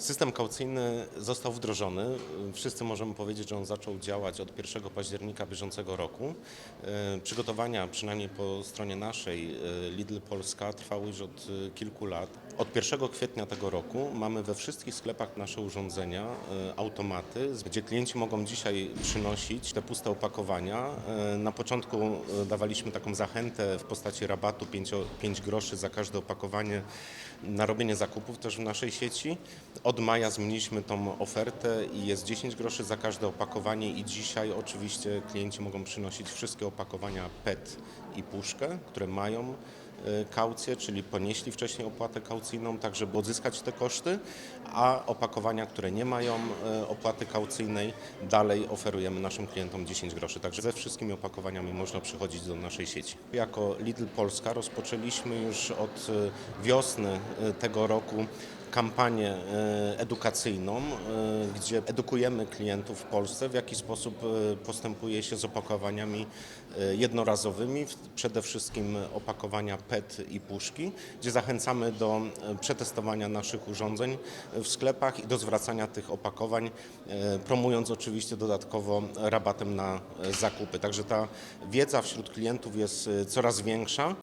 System kaucyjny został wdrożony. Wszyscy możemy powiedzieć, że on zaczął działać od 1 października bieżącego roku. E, Przygotowania, przynajmniej po stronie naszej, e, Lidl Polska, trwały już od e, kilku lat. Od 1 kwietnia tego roku mamy we wszystkich sklepach nasze urządzenia, automaty, gdzie klienci mogą dzisiaj przynosić te puste opakowania. Na początku dawaliśmy taką zachętę w postaci rabatu 5, 5 groszy za każde opakowanie na robienie zakupów też w naszej sieci. Od maja zmieniliśmy tą ofertę i jest 10 groszy za każde opakowanie i dzisiaj oczywiście klienci mogą przynosić wszystkie opakowania PET i puszkę, które mają e, kaucję, czyli ponieśli wcześniej opłatę kaucyjną, tak żeby odzyskać te koszty, a opakowania, które nie mają e, opłaty kaucyjnej, dalej oferujemy naszym klientom 10 groszy. Także ze wszystkimi opakowaniami można przychodzić do naszej sieci. Jako Lidl Polska rozpoczęliśmy już od e, wiosny tego roku kampanię e, edukacyjną, e, gdzie edukujemy klientów w Polsce, w jaki sposób e, postępuje się z opakowaniami jednorazowymi, przede wszystkim opakowania PET i puszki, gdzie zachęcamy do przetestowania naszych urządzeń w sklepach i do zwracania tych opakowań, promując oczywiście dodatkowo rabatem na zakupy. Także ta wiedza wśród klientów jest coraz większa.